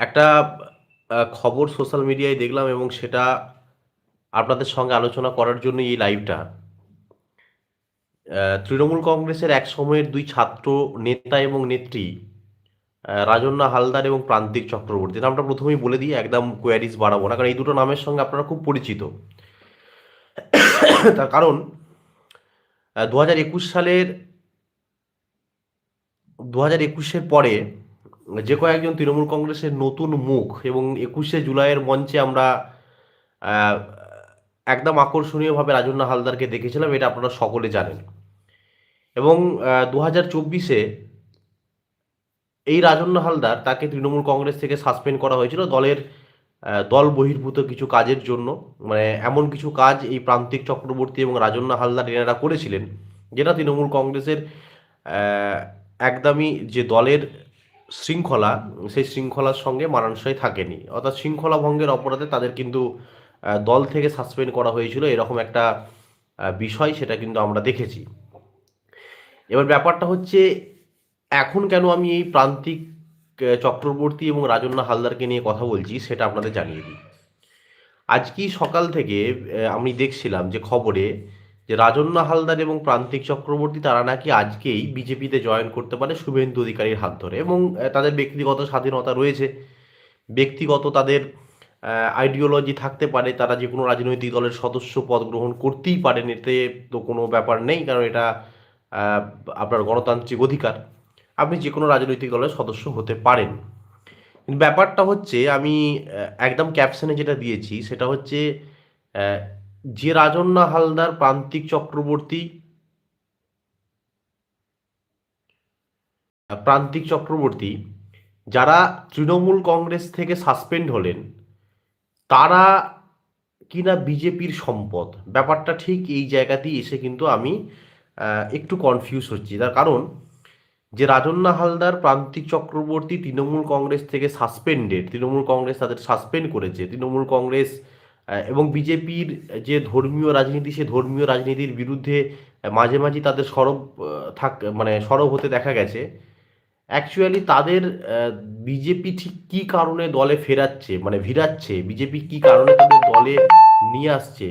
একটা খবর সোশ্যাল মিডিয়ায় দেখলাম এবং সেটা আপনাদের সঙ্গে আলোচনা করার জন্য এই লাইভটা। তৃণমূল কংগ্রেসের এক সময়ের দুই ছাত্র নেতা এবং নেত্রী অ্যা রাজন্যা হালদার এবং প্রান্তিক চক্রবর্তী। নামটা প্রথমেই বলে দিই, একদম কোয়ারিজ বাড়াবো না। কারণ এই দুটো নামের সঙ্গে আপনারা খুব পরিচিত। তার কারণ আ ২০২১ সালের ২০২১ এর পরে যে কয়েকজন তৃণমূল কংগ্রেসের নতুন মুখ এবং ২১শে জুলাইয়ের মঞ্চে আমরা একদম আকর্ষণীয়ভাবে রাজন্না হালদারকে দেখেছিলাম এটা আপনারা সকলে জানেন। এবং দু হাজার চব্বিশে এই রাজন্যা হালদার তাকে তৃণমূল কংগ্রেস থেকে সাসপেন্ড করা হয়েছিল দলের দল বহির্ভূত কিছু কাজের জন্য। মানে এমন কিছু কাজ এই প্রান্তিক চক্রবর্তী এবং রাজন্যা হালদার এনারা করেছিলেন, যেটা তৃণমূল কংগ্রেসের একদমই যে দলের শৃঙ্খলা, সেই শৃঙ্খলার সঙ্গে মানানসই থাকেনি। অর্থাৎ শৃঙ্খলা ভঙ্গের অপরাধে তাদের কিন্তু দল থেকে সাসপেন্ড করা হয়েছিল। এরকম একটা বিষয় সেটা কিন্তু আমরা দেখেছি। এবার ব্যাপারটা হচ্ছে এখন কেন আমি এই প্রান্তিক চক্রবর্তী এবং রাজন্যা হালদারকে নিয়ে কথা বলছি সেটা আপনাদের জানিয়ে দিই। আজকেই সকাল থেকে আমি দেখছিলাম যে খবরে যে রাজন্যা হালদার এবং প্রান্তিক চক্রবর্তী, তারা নাকি আজকেই বিজেপিতে জয়েন করতে পারে শুভেন্দু অধিকারীর হাত ধরে এবং তাদের ব্যক্তিগত স্বাধীনতা রয়েছে। ব্যক্তিগত তাদের আইডিওলজি থাকতে পারে। তারা যে কোনো রাজনৈতিক দলের সদস্য পদ গ্রহণ করতেই পারেন। এতে তো কোনো ব্যাপার নেই। কারণ এটা আপনার গণতান্ত্রিক অধিকার। আপনি যে কোনো রাজনৈতিক দলের সদস্য হতে পারেন। ব্যাপারটা হচ্ছে, আমি একদম ক্যাপশনে যেটা দিয়েছি, সেটা হচ্ছে যে রাজন্যা হালদার, প্রান্তিক চক্রবর্তী প্রান্তিক চক্রবর্তী যারা তৃণমূল কংগ্রেস থেকে সাসপেন্ড হলেন, তারা কিনা বিজেপির সম্পদ। ব্যাপারটা ঠিক এই জায়গাতেই এসে কিন্তু আমি একটু কনফিউজ হচ্ছি। তার কারণ যে রাজন্যা হালদার, প্রান্তিক চক্রবর্তী তৃণমূল কংগ্রেস থেকে সাসপেন্ডেড। তৃণমূল কংগ্রেস তাদের সাসপেন্ড করেছে। তৃণমূল কংগ্রেস এবং বিজেপির যে ধর্মীয় রাজনীতি, সে ধর্মীয় রাজনীতির বিরুদ্ধে মাঝে মাঝে, তাদের সরব থাক মানে সরব হতে দেখা গেছে। অ্যাকচুয়ালি তাদের বিজেপি ঠিক কী কারণে দলে ফেরাচ্ছে মানে ভিড়াচ্ছে, বিজেপি কী কারণে তাদের দলে নিয়ে আসছে,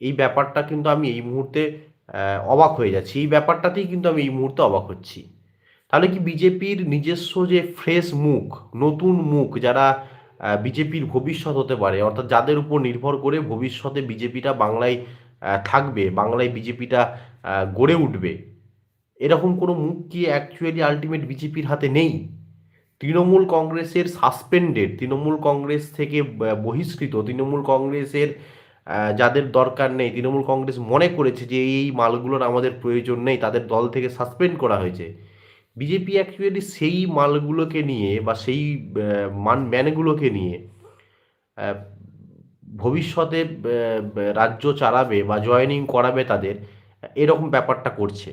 এই ব্যাপারটা কিন্তু আমি এই মুহূর্তে অবাক হয়ে যাচ্ছি। এই ব্যাপারটাতেই কিন্তু আমি এই মুহূর্তে অবাক হচ্ছি। তাহলে কি বিজেপির নিজস্ব যে ফ্রেশ মুখ, নতুন মুখ যারা বিজেপির ভবিষ্যৎ হতে পারে অর্থাৎ যাদের উপর নির্ভর করে ভবিষ্যতে বিজেপিটা বাংলায় থাকবে, বাংলায় বিজেপিটা গড়ে উঠবে। এরকম কোনো মুখ কি অ্যাকচুয়ালি আলটিমেট বিজেপির হাতে নেই? তৃণমূল কংগ্রেসের সাসপেন্ডেড, তৃণমূল কংগ্রেস থেকে বহিষ্কৃত, তৃণমূল কংগ্রেসের যাদের দরকার নেই, তৃণমূল কংগ্রেস মনে করেছে যে এই, মালগুলোর আমাদের প্রয়োজন নেই, তাদের দল থেকে সাসপেন্ড করা হয়েছে। বিজেপি অ্যাকচুয়ালি সেই মালগুলোকে নিয়ে বা সেই মান ম্যানগুলোকে নিয়ে ভবিষ্যতে রাজ্য চালাবে বা জয়েনিং করাবে তাদের, এরকম ব্যাপারটা করছে।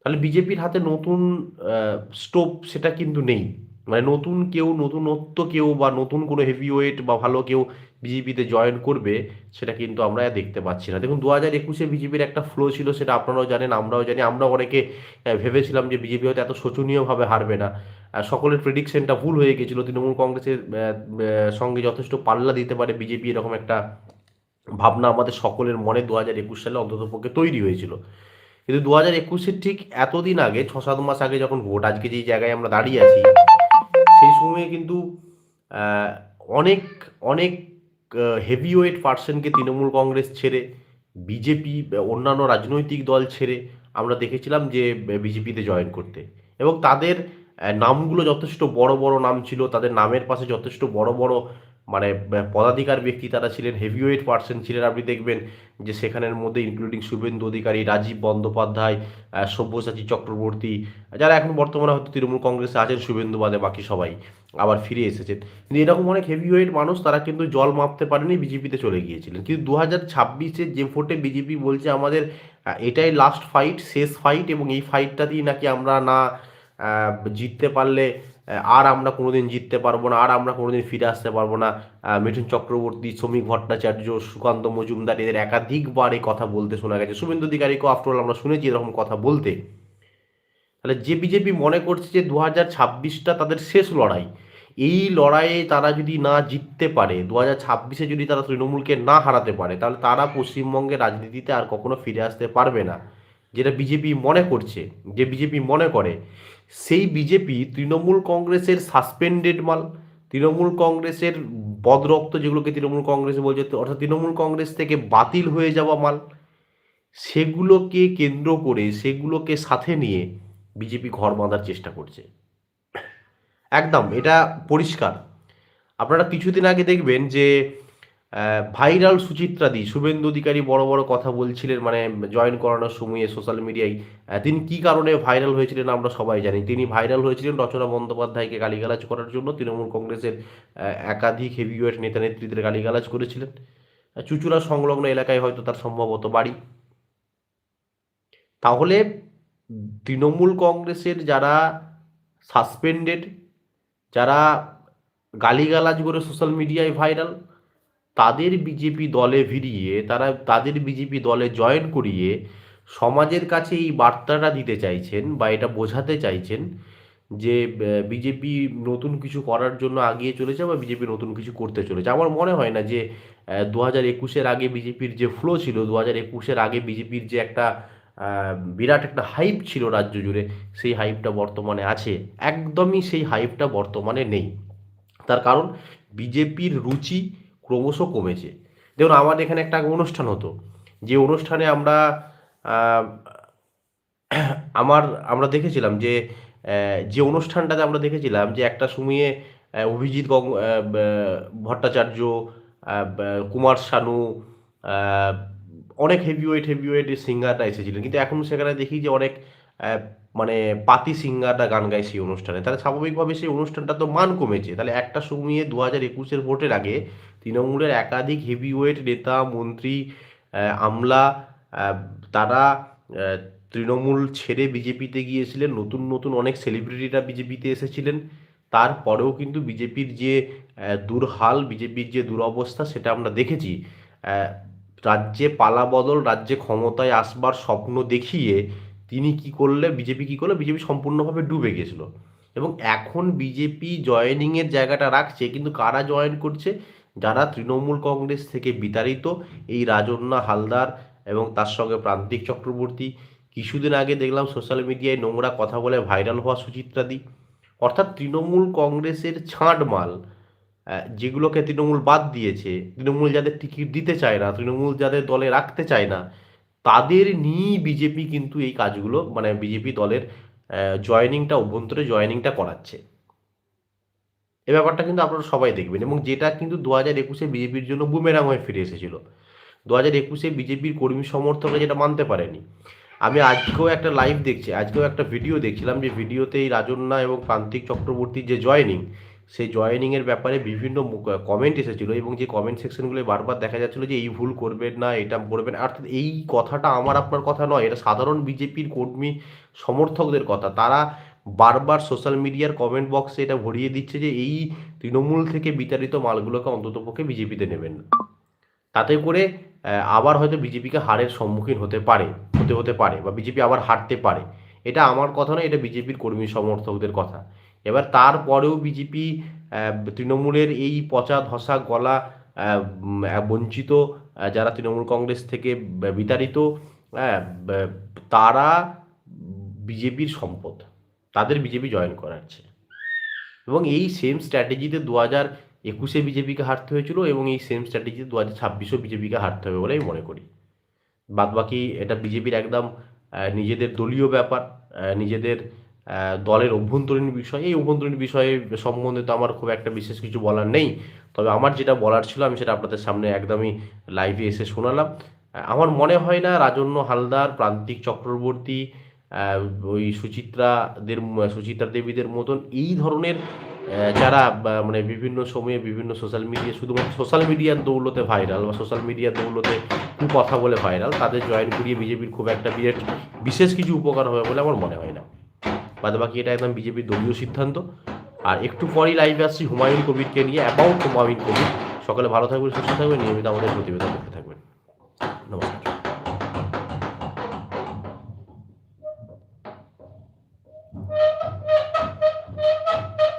তাহলে বিজেপির হাতে নতুন স্টোপ সেটা কিন্তু নেই। মানে নতুন কেউ, নতুনত্ব কেউ বা নতুন কোনো হেভিওয়েট বা ভালো কেউ বিজেপিতে জয়েন করবে, সেটা কিন্তু আমরা দেখতে পাচ্ছি না। দেখুন দু হাজার একুশে বিজেপির একটা ফ্লো ছিল সেটা আপনারাও জানেন, আমরাও জানি। আমরা অনেকে ভেবেছিলাম যে বিজেপি হয়তো এত শোচনীয়ভাবে হারবে না। সকলের প্রেডিকশনটা ভুল হয়ে গেছিল। তৃণমূল কংগ্রেসের সঙ্গে যথেষ্ট পাল্লা দিতে পারে বিজেপি এরকম একটা ভাবনা আমাদের সকলের মনে ২০২১ সালে অন্ততপক্ষে তৈরি হয়েছিল। কিন্তু দু হাজার একুশের ঠিক এতদিন আগে ৬-৭ মাস আগে যখন ভোট, আজকে যেই জায়গায় আমরা দাঁড়িয়ে আছি, সেই সময়ে কিন্তু অনেক, অনেক হেভি হেভিওয়েট পার্সেনকে তৃণমূল কংগ্রেস ছেড়ে, বিজেপি অন্যান্য রাজনৈতিক দল ছেড়ে আমরা দেখেছিলাম যে বিজেপিতে জয়েন করতে। এবং তাদের নামগুলো যথেষ্ট বড়, বড় নাম ছিল। তাদের নামের পাশে যথেষ্ট বড়, বড় মানে পদাধিকার ব্যক্তি তারা ছিলেন, হেভিওয়েট পারসন ছিলেন। আপনি দেখবেন যে সেখানের মধ্যে ইনক্লুডিং শুভেন্দু অধিকারী, রাজীব বন্দ্যোপাধ্যায়, সব্যসাচী চক্রবর্তী, যারা এখন বর্তমানে হয়তো তৃণমূল কংগ্রেসে আছেন শুভেন্দু বাদে বাকি সবাই আবার ফিরে এসেছেন। কিন্তু এরকম অনেক হেভিওয়েট মানুষ তারা কিন্তু জল মাপতে পারেনি, বিজেপিতে চলে গিয়েছিলেন। কিন্তু ২০২৬ এর যে ভোটে বিজেপি বলছে আমাদের এটাই লাস্ট ফাইট, শেষ ফাইট এবং এই ফাইটটা দিয়ে নাকি আমরা না জিততে পারলে আর আমরা কোনোদিন জিততে পারব না, আর আমরা কোনোদিন ফিরে আসতে পারব না। মিঠুন চক্রবর্তী, শ্রমিক ভট্টাচার্য, সুকান্ত মজুমদার এদের একাধিকবার এই কথা বলতে শোনা গেছে। শুভেন্দু অধিকারীকেও আফটার অল আমরা শুনেছি এরকম কথা বলতে। তাহলে যে বিজেপি মনে করছে যে ২০২৬ টা তাদের শেষ লড়াই, এই লড়াইয়ে তারা যদি না জিততে পারে দু হাজার ছাব্বিশে যদি তারা তৃণমূলকে না হারাতে পারে তাহলে তারা পশ্চিমবঙ্গের রাজনীতিতে আর কখনো ফিরে আসতে পারবে না যেটা বিজেপি মনে করছে যে বিজেপি মনে করে সেই বিজেপি তৃণমূল কংগ্রেসের সাসপেন্ডেড মাল, তৃণমূল কংগ্রেসের বদরক্ত যেগুলোকে তৃণমূল কংগ্রেস বলছে অর্থাৎ তৃণমূল কংগ্রেস থেকে বাতিল হয়ে যাওয়া মাল, সেগুলোকে কেন্দ্র করে, সেগুলোকে সাথে নিয়ে বিজেপি ঘর বাঁধার চেষ্টা করছে। একদম, এটা পরিষ্কার। আপনারা কিছুদিন আগে দেখবেন যে ভাইরাল সুচিত্রাদি শুভেন্দু অধিকারী বড় বড় কথা বলছিলেন মানে জয়েন করানোর সময়ে সোশ্যাল মিডিয়ায় তিনি কি কারণে ভাইরাল হয়েছিলেন আমরা সবাই জানি। তিনি ভাইরাল হয়েছিলেন রচনা বন্দ্যোপাধ্যায়কে গালিগালাজ করার জন্য। তৃণমূল কংগ্রেসের একাধিক হেভিওয়েট নেতা নেত্রীদের গালিগালাজ করেছিলেন। চুচুড়া সংলগ্ন এলাকায় হয়তো তার সম্ভবত বাড়ি। তাহলে তৃণমূল কংগ্রেসের যারা সাসপেন্ডেড যারা গালিগালাজ করে সোশ্যাল মিডিয়ায় ভাইরাল তাদের বিজেপি দলে ভিড়িয়ে, তারা তাদের বিজেপি দলে জয়েন করিয়ে সমাজের কাছে এই বার্তাটা দিতে চাইছেন বা এটা বোঝাতে চাইছেন যে বিজেপি নতুন কিছু করার জন্য আগিয়ে চলেছে বা বিজেপি নতুন কিছু করতে চলেছে। আমার মনে হয় না যে দু হাজার একুশের আগে বিজেপির যে ফ্লো ছিল দু হাজার একুশের আগে বিজেপির যে একটা বিরাট একটা হাইপ ছিল রাজ্য জুড়ে, সেই হাইপটা বর্তমানে আছে। একদমই সেই হাইপটা বর্তমানে নেই। তার কারণ, বিজেপির রুচি ক্রমশ কমেছে। দেখুন আমাদের এখানে একটা অনুষ্ঠান হতো। যে অনুষ্ঠানে আমরা আমার আমরা দেখেছিলাম যে যে অনুষ্ঠানটাতে আমরা দেখেছিলাম যে একটা সময়ে অভিজিৎ গং আহ, ব- ভট্টাচার্য কুমার শানু অনেক হেভিওয়েট হেভিওয়েট সিঙ্গাররা এসেছিলেন। কিন্তু এখন সেখানে দেখি যে অনেক মানে পাতি সিঙ্গাররা গান গায় সেই অনুষ্ঠানে। তাহলে স্বাভাবিকভাবে সেই অনুষ্ঠানটা তো মান কমেছে। তাহলে একটা সময়ে দু হাজার একুশের ভোটের আগে তৃণমূলের একাধিক হেভিওয়েট নেতা, মন্ত্রী আমলা তারা তৃণমূল ছেড়ে বিজেপিতে গিয়েছিলেন। নতুন নতুন অনেক সেলিব্রিটিরা বিজেপিতে এসেছিলেন। তারপরেও কিন্তু বিজেপির যে দুর্হাল, বিজেপির যে দুরবস্থা, সেটা আমরা দেখেছি। রাজ্যে পালাবদল রাজ্যে ক্ষমতায় আসবার স্বপ্ন দেখিয়ে তিনি কি করলে, বিজেপি কি করলে, বিজেপি সম্পূর্ণভাবে ডুবে গেছিল। এবং এখন বিজেপি জয়েনিংয়ের জায়গাটা রাখছে, কিন্তু কারা জয়েন করছে? যারা তৃণমূল কংগ্রেস থেকে বিতাড়িত, এই রাজন্না হালদার এবং তার সঙ্গে প্রান্তিক চক্রবর্তী। কিছুদিন আগে দেখলাম সোশ্যাল মিডিয়ায় নোংরা কথা বলে ভাইরাল হওয়া সুচিত্রাদি অর্থাৎ তৃণমূল কংগ্রেসের ছাঁট মাল যেগুলোকে তৃণমূল বাদ দিয়েছে, তৃণমূল যাদের টিকিট দিতে চায় না, তৃণমূল যাদের দলে রাখতে চায় না, তাদের নিয়েই বিজেপি কিন্তু এই কাজগুলো মানে বিজেপি দলের জয়েনিংটা অভ্যন্তরে জয়েনিংটা করাচ্ছে। এই ব্যাপারটা কিন্তু আপনারা সবাই দেখবেন এবং যেটা কিন্তু দু হাজার একুশে বিজেপির জন্য বুমেরাং হয়ে ফিরে এসেছিল। দু হাজার একুশে বিজেপির কর্মী সমর্থকরা যেটা মানতে পারেনি। আমি আজকেও একটা লাইভ দেখছি, আজকেও একটা ভিডিও দেখছিলাম যে ভিডিওতে এই রাজন্যা এবং প্রান্তিক চক্রবর্তীর যে জয়েনিং সেই জয়েনিংয়ের ব্যাপারে বিভিন্ন কমেন্ট এসেছিল এবং যে কমেন্ট সেকশনগুলো বারবার দেখা যাচ্ছিল যে এই ভুল করবেন না, এটা করবেন অর্থাৎ এই কথাটা আমার আপনার কথা নয়, এটা সাধারণ বিজেপির কর্মী সমর্থকদের কথা। তারা বারবার সোশ্যাল মিডিয়ার কমেন্ট বক্সে এটা ভরিয়ে দিচ্ছে যে এই তৃণমূল থেকে বিতাড়িত মালগুলোকে অন্ততপক্ষে বিজেপিতে নেবেন না। তাতে করে আবার হয়তো বিজেপিকে হারের সম্মুখীন হতে পারে, হতে হতে পারে বা বিজেপি আবার হারতে পারে। এটা আমার কথা নয়, এটা বিজেপির কর্মী সমর্থকদের কথা। এবার তারপরেও বিজেপি তৃণমূলের এই পচা ধসা গলা বঞ্চিত যারা তৃণমূল কংগ্রেস থেকে বিতাড়িত তারা বিজেপির সম্পদ। তাদের বিজেপি জয়েন করাচ্ছে এবং এই সেম স্ট্র্যাটেজিতে দু হাজার একুশে বিজেপিকে হারতে হয়েছিল এবং এই সেম স্ট্র্যাটেজিতে দু হাজার ছাব্বিশেও বিজেপিকে হারতে হবে বলে আমি মনে করি। বাদবাকি এটা বিজেপির একদম নিজেদের দলীয় ব্যাপার নিজেদের দলের অভ্যন্তরীণ বিষয়। এই অভ্যন্তরীণ বিষয়ে সম্বন্ধে তো আমার খুব একটা বিশেষ কিছু বলার নেই। তবে আমার যেটা বলার ছিল আমি সেটা আপনাদের সামনে একদমই লাইভে এসে শোনালাম। আমার মনে হয় না রাজন্য হালদার, প্রান্তিক চক্রবর্তী ওই সুচিত্রাদের, সুচিত্রা দেবীদের মতন এই ধরনের যারা মানে বিভিন্ন সময়ে বিভিন্ন সোশ্যাল মিডিয়া শুধুমাত্র সোশ্যাল মিডিয়ার দৌলতে ভাইরাল বা সোশ্যাল মিডিয়ার দৌলতে কথা বলে ভাইরাল তাদের জয়েন করিয়ে বিজেপির খুব একটা বিরাট, বিশেষ কিছু উপকার হবে বলে আমার মনে হয় না। বাদ বাকি এটা একদম বিজেপির দলীয় সিদ্ধান্ত। আর একটু পরেই লাইভে আসছি হুমায়ুন কবিরকে নিয়ে অ্যাবাউট হুমায়ুন কবির। সকালে ভালো থাকবেন, সুস্থ থাকবেন, নিয়মিত আমাদের প্রতিবেদন দেখতে থাকবেন। নমস্কার।